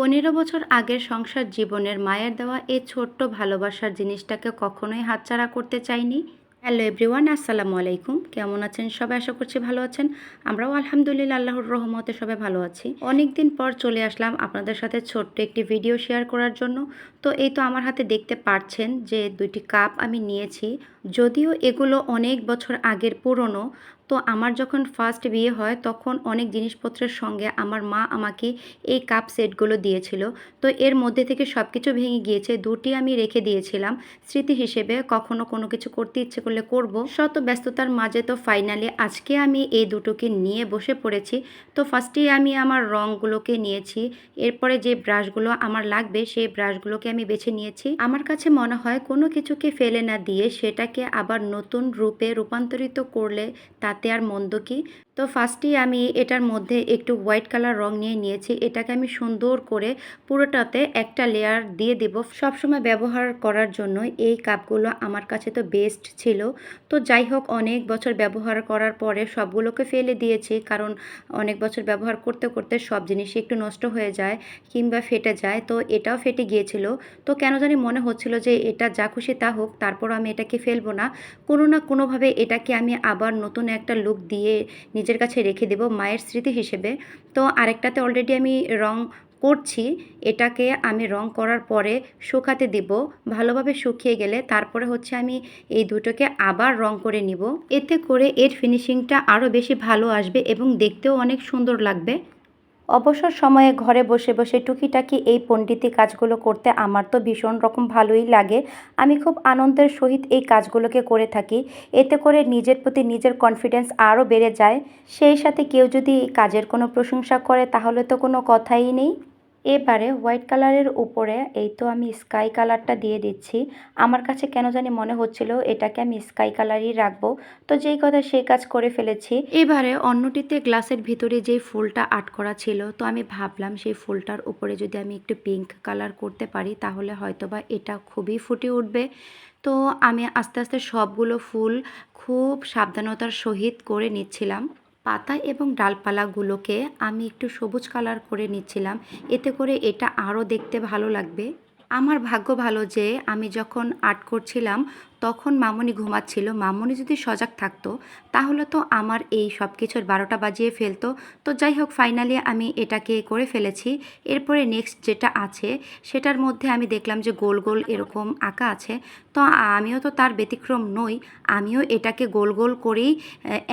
পনেরো বছর আগের সংসার জীবনের মায়ের দেওয়া এই ছোট্ট ভালোবাসার জিনিসটাকে কখনোই হাতছাড়া করতে চাইনি। হ্যালো এভরিওয়ান, আসসালামু আলাইকুম। কেমন আছেন সবাই? আশা করছি ভালো আছেন। আমরাও আলহামদুলিল্লাহ আল্লাহর রহমতে সবাই ভালো আছি। অনেক দিন পর চলে আসলাম আপনাদের সাথে ছোট্ট একটি ভিডিও শেয়ার করার জন্য। তো এই তো আমার হাতে দেখতে পাচ্ছেন যে দুইটি কাপ আমি নিয়েছি। যদিও এগুলো অনেক বছর আগের পুরনো, তো আমার যখন ফার্স্ট বিয়ে হয় তখন অনেক জিনিসপত্রের সঙ্গে আমার মা আমাকে এই কাপ সেটগুলো দিয়েছিল। তো এর মধ্যে থেকে সব কিছু ভেঙে গিয়েছে, দুটি আমি রেখে দিয়েছিলাম। স্মৃতি হিসেবে কখনো কোনো কিছু করতে ইচ্ছে করলে করব। শত ব্যস্ততার মাঝে তো ফাইনালি আজকে আমি এই দুটোকে নিয়ে বসে পড়েছি। তো ফার্স্টেই আমি আমার রঙগুলোকে নিয়েছি, এরপরে যে ব্রাশগুলো আমার লাগবে সেই ব্রাশগুলোকে আমি বেছে নিয়েছি। আমার কাছে মনে হয় কোনো কিছুকে ফেলে না দিয়ে সেটাকে আবার নতুন রূপে রূপান্তরিত করলে তাতে আর মন্দ কি? তো ফার্স্টেই আমি এটার মধ্যে একটু হোয়াইট কালার রং নিয়ে নিয়েছি। এটাকে আমি সুন্দর করে পুরোটাতে একটা লেয়ার দিয়ে দেব। সবসময় ব্যবহার করার জন্য এই কাপগুলো আমার কাছে তো বেস্ট ছিল। তো যাই হোক, অনেক বছর ব্যবহার করার পরে সবগুলোকে ফেলে দিয়েছি। কারণ অনেক বছর ব্যবহার করতে করতে সব জিনিসই একটু নষ্ট হয়ে যায় কিংবা ফেটে যায়। তো এটাও ফেটে গিয়েছিল। তো কেন জানি মনে হচ্ছিল যে এটা যা খুশি তা হোক তারপর আমি এটাকে ফেলব না। কোনো না কোনোভাবে এটাকে আমি আবার নতুন একটা লুক দিয়ে নিজের কাছে রেখে দেব মায়ের স্মৃতি হিসেবে। তো আরেকটাতে অলরেডি আমি রং করছি, এটাকে আমি রং করার পরে শুকাতে দিব। ভালোভাবে শুকিয়ে গেলে তারপরে হচ্ছে আমি এই দুটোকে আবার রং করে নিব। এতে করে এর ফিনিশিংটা আরও বেশি ভালো আসবে এবং দেখতেও অনেক সুন্দর লাগবে। অবসর সময়ে ঘরে বসে বসে টুকিটাকি এই পণ্ডিতি কাজগুলো করতে আমার তো ভীষণ রকম ভালোই লাগে। আমি খুব আনন্দের সহিত এই কাজগুলোকে করে থাকি। এতে করে নিজের প্রতি নিজের কনফিডেন্স আরও বেড়ে যায়। সেই সাথে কেউ যদি এই কাজের কোনো প্রশংসা করে, তাহলে তো কোনো কথাই নেই। এবারে হোয়াইট কালারের উপরে এই তো আমি স্কাই কালারটা দিয়ে দিচ্ছি। আমার কাছে কেন জানি মনে হচ্ছিল এটাকে আমি স্কাই কালারই রাখব। তো যেই কথা সেই কাজ করে ফেলেছি। এবারে অন্যটিতে গ্লাসের ভিতরে যে ফুলটা আট করা ছিল, তো আমি ভাবলাম সেই ফুলটার উপরে যদি আমি একটু পিঙ্ক কালার করতে পারি, তাহলে হয়তোবা এটা খুবই ফুটে উঠবে। তো আমি আস্তে আস্তে সবগুলো ফুল খুব সাবধানতার সহিত করে নিচ্ছিলাম। পাতা এবং ডালপালাগুলোকে আমি একটু সবুজ কালার করে নিচ্ছিলাম। এতে করে এটা আরও দেখতে ভালো লাগবে। আমার ভাগ্য ভালো যে আমি যখন আর্ট করছিলাম, তখন মামনি ঘুমাচ্ছিল। মামনি যদি সজাগ থাকতো, তাহলে তো আমার এই সব কিছুর বারোটা বাজিয়ে ফেলতো। তো যাই হোক ফাইনালি আমি এটাকে করে ফেলেছি। এরপরে নেক্সট যেটা আছে, সেটার মধ্যে আমি দেখলাম যে গোল গোল এরকম আঁকা আছে। তো আমিও তো তার ব্যতিক্রম নই, আমিও এটাকে গোল গোল করেই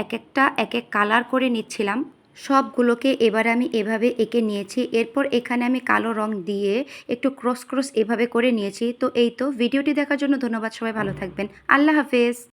এক একটা, এক এক কালার করে নিচ্ছিলাম। সবগুলোকে এবার আমি এভাবে এঁকে নিয়েছি। এরপর এখানে আমি কালো রং দিয়ে একটু ক্রস ক্রস এভাবে করে নিয়েছি। তো এই তো, ভিডিওটি দেখার জন্য ধন্যবাদ, সবাই ভালো থাকবেন। আল্লাহ হাফেজ।